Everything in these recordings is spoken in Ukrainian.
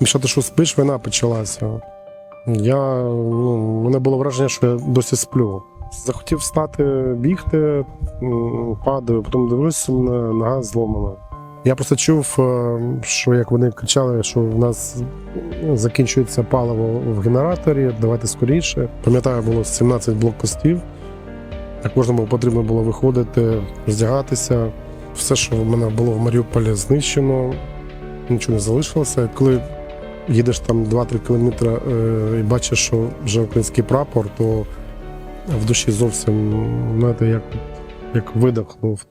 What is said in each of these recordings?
Міша, ти що спиш, війна почалася. Я, ну, мене було враження, що я досі сплю. Захотів встати, бігти, падаю, потім дивлюся, мене нога зломана. Я просто чув, е, що як вони кричали, що в нас закінчується паливо в генераторі, давайте скоріше. Пам'ятаю, було 17 блокпостів. Так було потрібно було виходити, роздягатися. Все, що в мене було в Маріуполі, знищено, нічого не залишилося. Коли їдеш там 2-3 кілометри е, і бачиш, що вже український прапор, то в душі зовсім знаєте, як, як видихнув.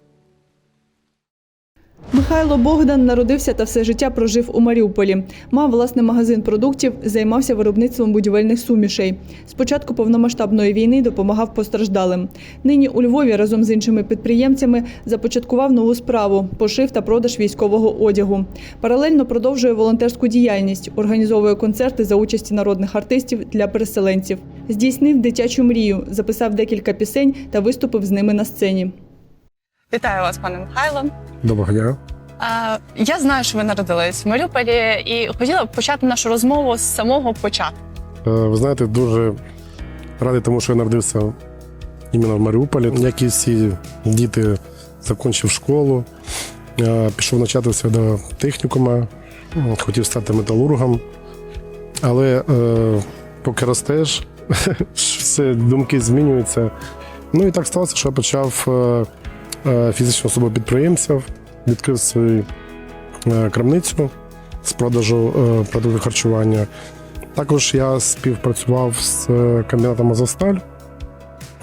Михайло Богдан народився та все життя прожив у Маріуполі. Мав власний магазин продуктів, займався виробництвом будівельних сумішей. З початку повномасштабної війни допомагав постраждалим. Нині у Львові разом з іншими підприємцями започаткував нову справу пошив та продаж військового одягу. Паралельно продовжує волонтерську діяльність, організовує концерти за участі народних артистів для переселенців. Здійснив дитячу мрію, записав декілька пісень та виступив з ними на сцені. Вітаю вас, пане Михайло. Доброго дня. Я знаю, що ви народились в Маріуполі, і хотіла б почати нашу розмову з самого початку. Е, Ви знаєте, дуже радий тому, що я народився іменно в Маріуполі. Як і всі діти, закінчив школу, е, пішов навчатися до технікума, хотів стати металургом. Але е, поки ростеш, все думки змінюються. Ну і так сталося, що я почав е, е, фізичну особу підприємців, відкрив свою е, крамницю з продажу е, продуктів харчування. Також я співпрацював з комбінатом Азовсталь,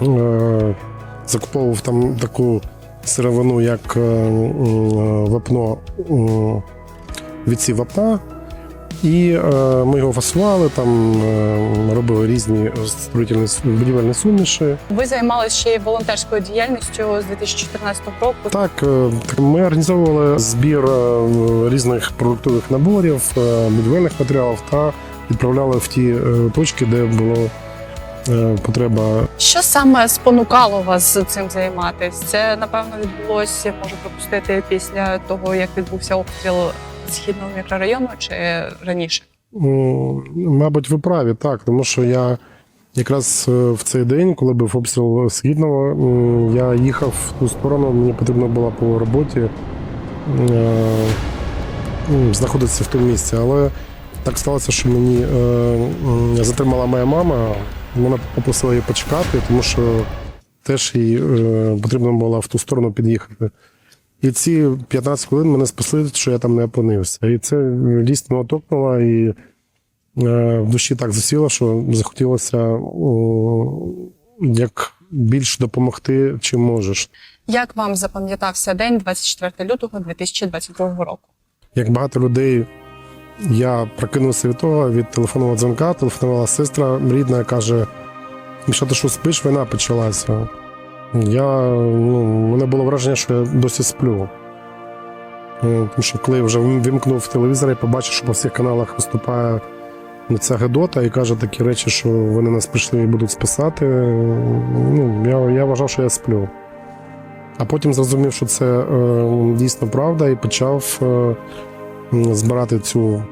Е, закуповував там таку сировину, як вапно відсів вапна. І е, ми його фасували, там е, робили різні строїтельні будівельні суміші. Ви займалися ще й волонтерською діяльністю з 2014 року. Так, е, ми організовували збір е, різних продуктових наборів, е, будівельних матеріалів та відправляли в ті е, точки, де було е, потреба. Що саме спонукало вас цим займатися? Це напевно відбулося, можу припустити, після того, як відбувся обстріл східного мікрорайону чи раніше? М, Мабуть, ви праві, так, тому що я якраз е, в цей день, коли був обстріл східного, я їхав в ту сторону, мені потрібно було по роботі е, знаходитися в тому місці. Але так сталося, що мені е, затримала моя мама. Вона попросила її почекати, тому що теж їй потрібно було в ту сторону під'їхати. І ці 15 хвилин мене спасли, що я там не опинився. І це лість мене торкнула, і е, в душі так засіло, що захотілося о, як більш допомогти, чим можеш. Як вам запам'ятався день 24 лютого 2022 року? Як багато людей, я прокинувся від того, від телефонного дзвонка, телефонувала сестра рідна, каже: Міша, ти що спиш, війна почалася. Я, ну, у мене було враження, що я досі сплю. Е, Тому що коли я вже вимкнув телевізор і побачив, що по всіх каналах виступає ця Гедота і каже такі речі, що вони нас прийшли і будуть списати. Ну, я, я вважав, що я сплю. А потім зрозумів, що це е, дійсно правда, і почав е, збирати цю,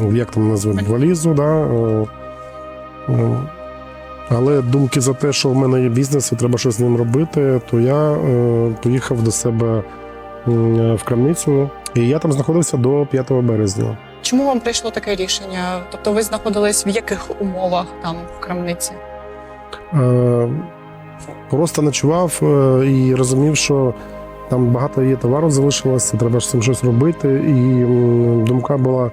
ну, як там назвати, валізу. Да, е, е, але думки за те, що в мене є бізнес і треба щось з ним робити, то я е, поїхав до себе в крамницю, і я там знаходився до 5 березня. Чому вам прийшло таке рішення? Тобто ви знаходились в яких умовах там в крамниці? Е, Просто ночував е, і розумів, що там багато є товару залишилося, треба ж з цим щось робити. І думка була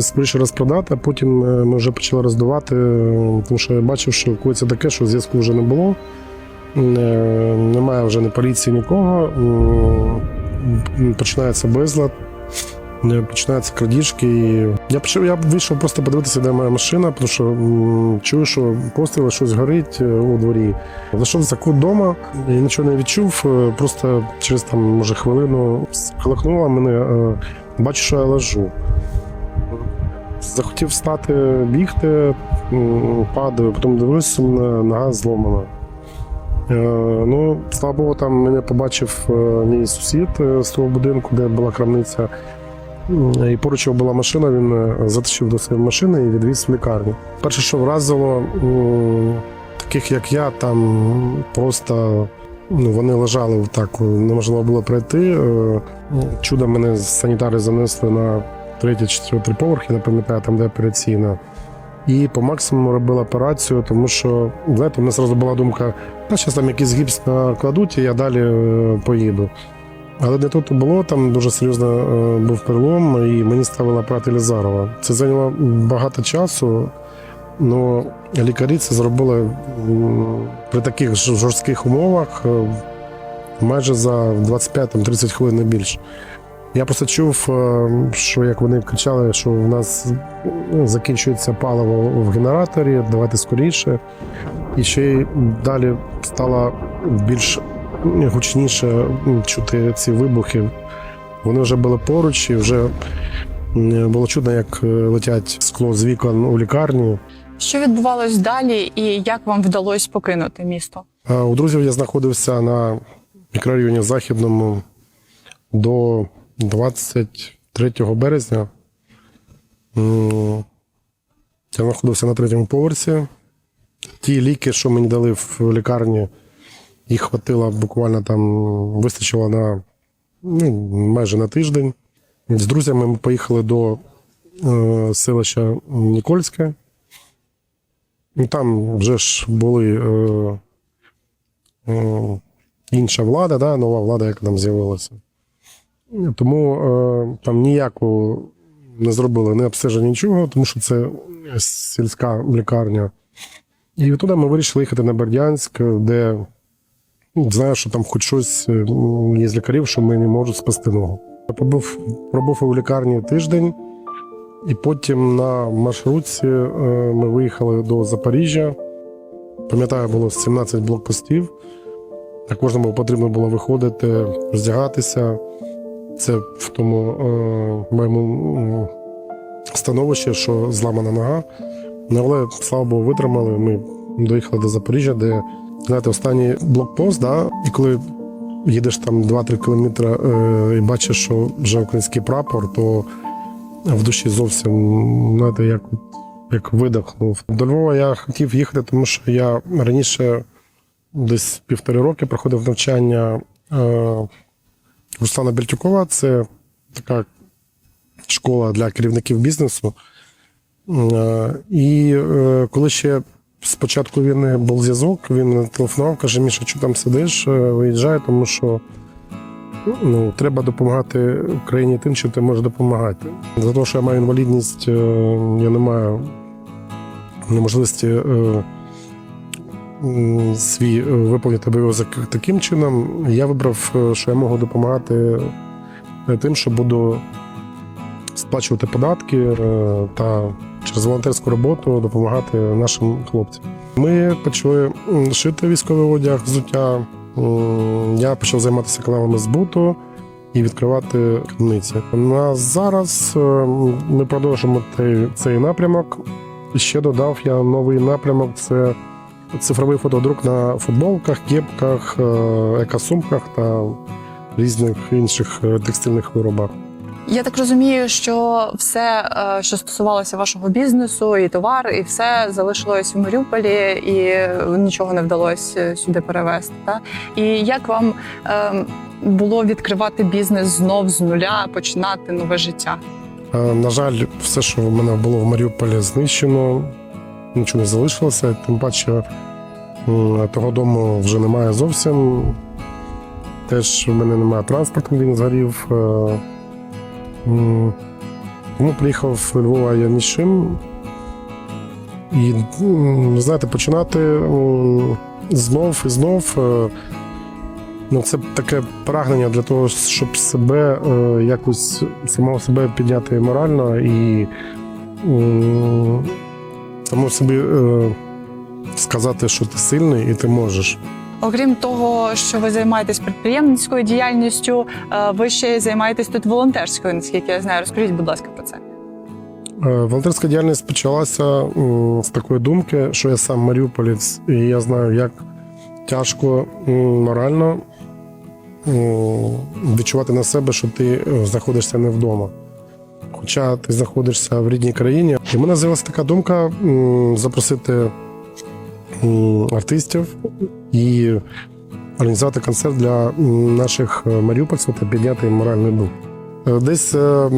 скоріше розпродати, а потім е, ми вже почали роздавати, е, тому що я бачив, що коїться таке, що зв'язку вже не було. Е, Немає вже ні поліції, нікого. Починається безлад. Починаються крадіжки. Я почав, я вийшов просто подивитися, де моя машина, тому що чую, що постріли щось горить у дворі. Зайшов за кут вдома і нічого не відчув. Просто через там, може, хвилину сколихнуло мене. Бачу, що я лежу. Захотів встати, бігти, падаю, потім дивлюся, нога зломана. Е, Ну, слава Богу, там мене побачив е, мій сусід е, з того будинку, де була крамниця. І поруч його була машина, він затащив до своєї машини і відвіз в лікарню. Перше, що вразило, таких як я, там просто ну, вони лежали так, неможливо було пройти. Чудом мене санітари занесли на третій, четвертий поверх, я не пам'ятаю, там де операційна. І по максимуму робили операцію, тому що знаєте, у мене зразу була думка, а зараз там якийсь гіпс накладуть, і я далі е, поїду. Але не тут було, там дуже серйозно е, був перелом, і мені ставили апарат Елізарова. Це зайняло багато часу, але лікарі це зробили при таких жорстких умовах е, майже за 25-30 хвилин не більше. Я просто чув, е, що як вони кричали, що в нас ну, закінчується паливо в генераторі, давайте скоріше. І ще й далі стало більш гучніше чути ці вибухи. Вони вже були поруч, і вже було чудно, як е, летять скло з вікон у лікарні. Що відбувалось далі, і як вам вдалося покинути місто? У друзів я знаходився на мікрорайоні Західному до 23 березня. Я знаходився на третьому поверсі. Ті ліки, що мені дали в лікарні, їх хватило буквально там, вистачило на ну, майже на тиждень. З друзями ми поїхали до е, селища Нікольське. Там вже ж були. Е, е, інша влада, да, нова влада, яка там з'явилася. Тому е, там ніяку не зробили не обстеження нічого, тому що це сільська лікарня. І туди ми вирішили їхати на Бердянськ, де ну, знаю, що там хоч щось е, є з лікарів, що мені можуть спасти ногу. Я побув, пробув у лікарні тиждень, і потім на маршрутці е, ми виїхали до Запоріжжя. Пам'ятаю, було 17 блокпостів. На кожному потрібно було виходити, роздягатися. Це в тому е, моєму м, становищі, що зламана нога. Ну, Але, слава Богу, витримали. Ми доїхали до Запоріжжя, де знаєте, останній блокпост, да, і коли їдеш там 2-3 кілометри е, і бачиш, що вже український прапор, то в душі зовсім знаєте, як, як видихнув. До Львова я хотів їхати, тому що я раніше десь півтори роки проходив навчання е, Руслана Бельтюкова. Це така школа для керівників бізнесу. Е, і е, коли ще з початку війни був зв'язок, він телефонував, каже: Міша, що там сидиш, Е, виїжджай, тому що ну, треба допомагати Україні тим, що ти можеш допомагати. За те, що я маю інвалідність, я не маю неможливості. Свій е, виповнити обов'язок таким чином, я вибрав, е, що я можу допомагати е, тим, що буду сплачувати податки та через волонтерську роботу допомагати нашим хлопцям. Ми почали шити військовий одяг, взуття. Я почав займатися каналами збуту і відкривати крамниці. На зараз ми продовжимо цей напрямок. Ще додав я новий напрямок. Це цифровий фотодрук на футболках, кепках, е, екосумках та різних інших е, текстильних виробах. Я так розумію, що все, е, що стосувалося вашого бізнесу, і товар, і все залишилось в Маріуполі, і нічого не вдалося сюди перевезти. Та? І як вам було відкривати бізнес знов з нуля, починати нове життя? На жаль, все, що в мене було в Маріуполі, знищено, нічого не залишилося. Тим паче того дому вже немає зовсім. Теж в мене немає транспорту, він згорів. Е, Тому приїхав в Львова я ні з чим. І знаєте, починати знов і знов. е, Ну, це таке прагнення для того, щоб себе е, якось самого себе підняти морально і самому собі е, сказати, що ти сильний і ти можеш. Окрім того, що ви займаєтесь підприємницькою діяльністю, е, ви ще й займаєтесь тут волонтерською, наскільки я знаю. Розкажіть, будь ласка, про це. Е, Волонтерська діяльність почалася м, з такої думки, що я сам маріуполець, і я знаю, як тяжко м, морально м, відчувати на себе, що ти е, знаходишся не вдома. Хоча ти знаходишся в рідній країні. І в мене з'явилася така думка запросити артистів і організувати концерт для наших е, маріупольців та підняти моральний дух. Е, Десь е, е,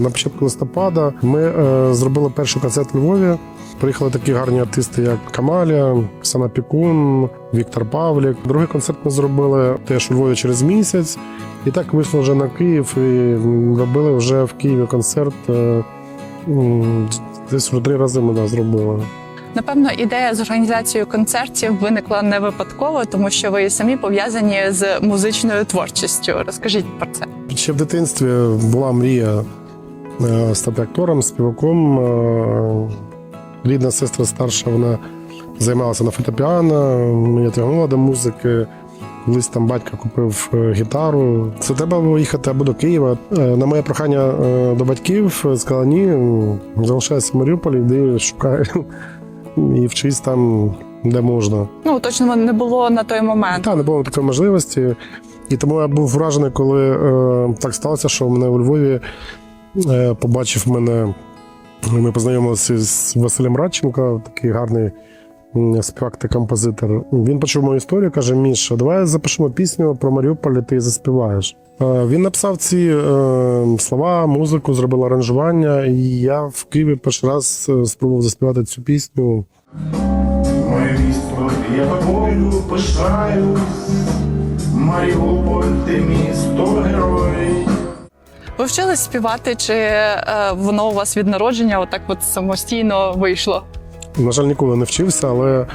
на початку листопада ми зробили перший концерт у Львові. Приїхали такі гарні артисти, як Камаля, Оксана Пікун, Віктор Павлік. Другий концерт ми зробили теж у Львові через місяць. І так вийшло вже на Київ і робили вже в Києві концерт. Десь вже три рази ми зробили. Напевно, ідея з організацією концертів виникла не випадково, тому що ви самі пов'язані з музичною творчістю. Розкажіть про це. Ще в дитинстві була мрія е, стати актором, співаком. Е, Рідна сестра старша, вона займалася на фортепіано, мене тягнула до музики. Колись там батько купив е, гітару. Це треба було їхати або до Києва. На моє прохання до батьків сказали, ні, залишайся в Маріуполі, йди шукай і вчись там, де можна. Ну точно не було на той момент. Так, не було такої можливості. І тому я був вражений, коли е, так сталося, що мене у Львові е, побачив мене. Ми познайомилися з Василем Радченко, такий гарний співак та композитор. Він почув мою історію, каже: Міша, давай запишемо пісню про Маріуполь, і ти заспіваєш. Е, Він написав ці е, слова, музику, зробив аранжування, і я в Києві перший раз е, спробував заспівати цю пісню. Моє місто, я тобою пишаюсь. Маріуполь, ти місто герой. Ви вчились співати, чи воно у вас від народження отак от самостійно вийшло? На жаль, ніколи не вчився, але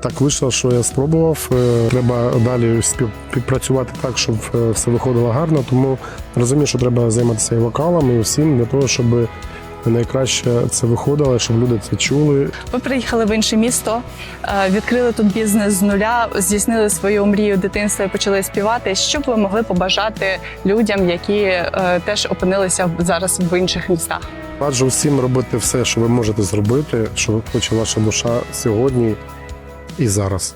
так вийшло, що я спробував. Е, Треба далі співпрацювати так, щоб е, все виходило гарно. Тому розумію, що треба займатися і вокалом, і всім для того, щоб найкраще це виходило, щоб люди це чули. Ви приїхали в інше місто, е, відкрили тут бізнес з нуля, здійснили свою мрію дитинства і почали співати. Що б ви могли побажати людям, які теж опинилися зараз в інших містах? Раджу всім робити все, що ви можете зробити, що хоче ваша душа сьогодні і зараз.